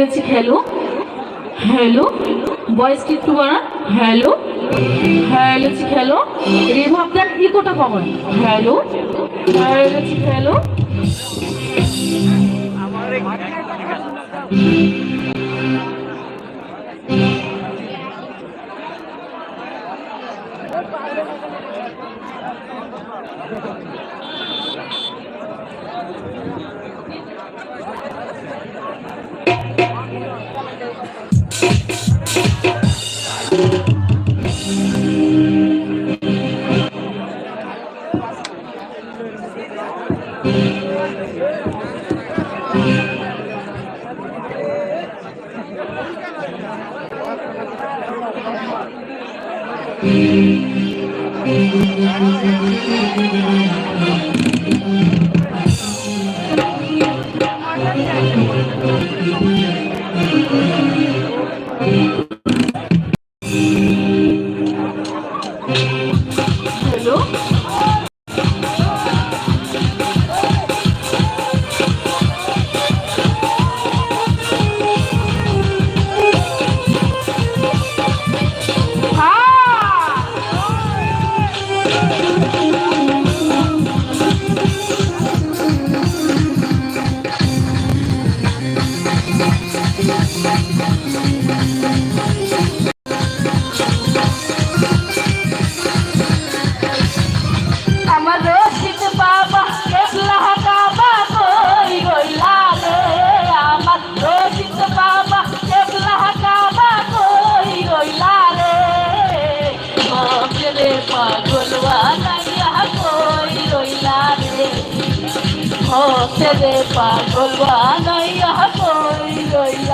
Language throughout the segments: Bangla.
হচ্ছে হ্যালো হ্যালো ভয়েস কি একটু বাড়ান? হ্যালো হ্যালো হচ্ছে হ্যালো রে ভাবতেন ইকোটা কমান। হ্যালো হ্যালো হচ্ছে হ্যালো হ্যালো ভক্তরে পাগলওয়া নাইয়া কই রইলা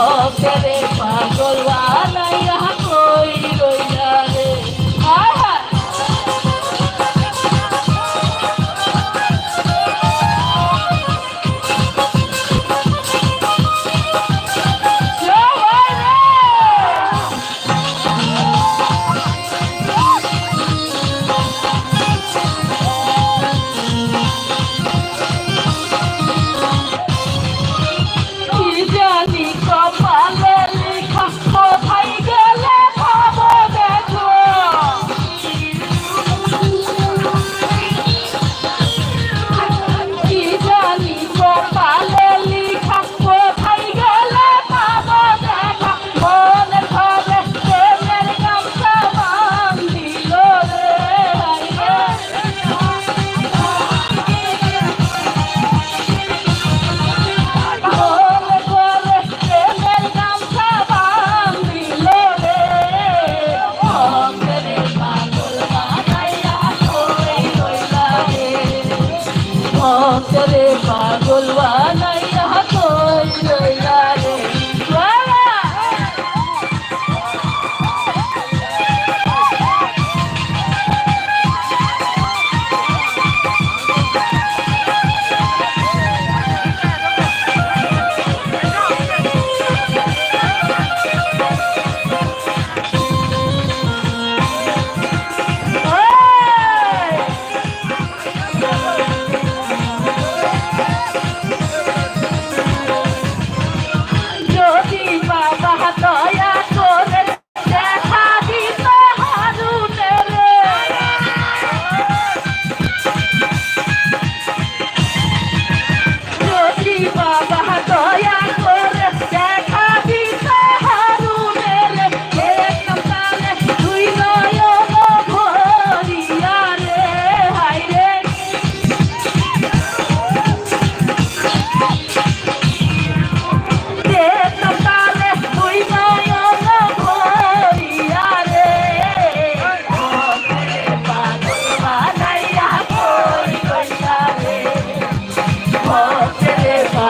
ভক্তেরে পাগল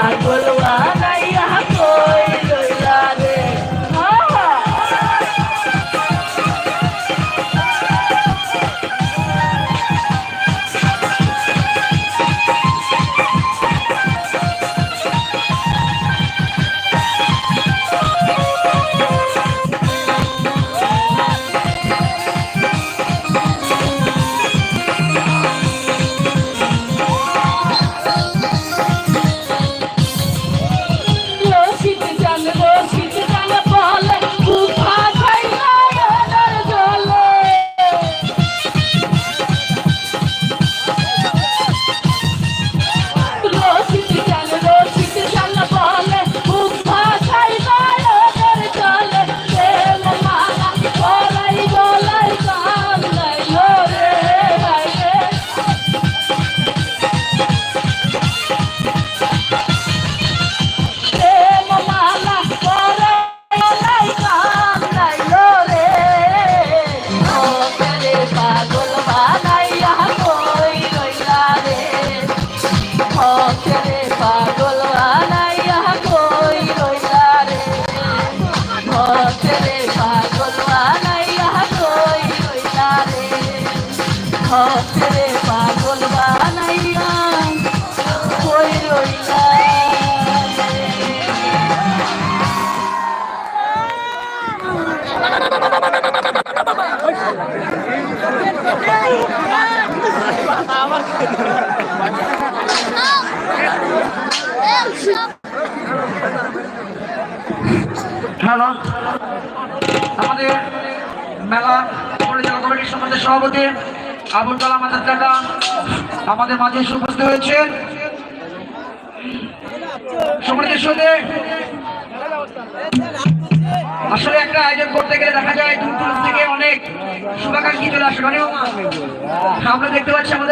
I আমাদের মেলা পরিচালনা কমিটির সম্বন্ধে সভাপতি আবুল কালাম আজাদ আমাদের মাঝে উপস্থিত হয়েছে। সমিতির সাথে আসলে একটা আয়োজন করতে গেলে দেখা যায় দূর দূর থেকে অনেক শুভাকাঙ্ক্ষী চলে আসে। আমরা দেখতে পাচ্ছি আমাদের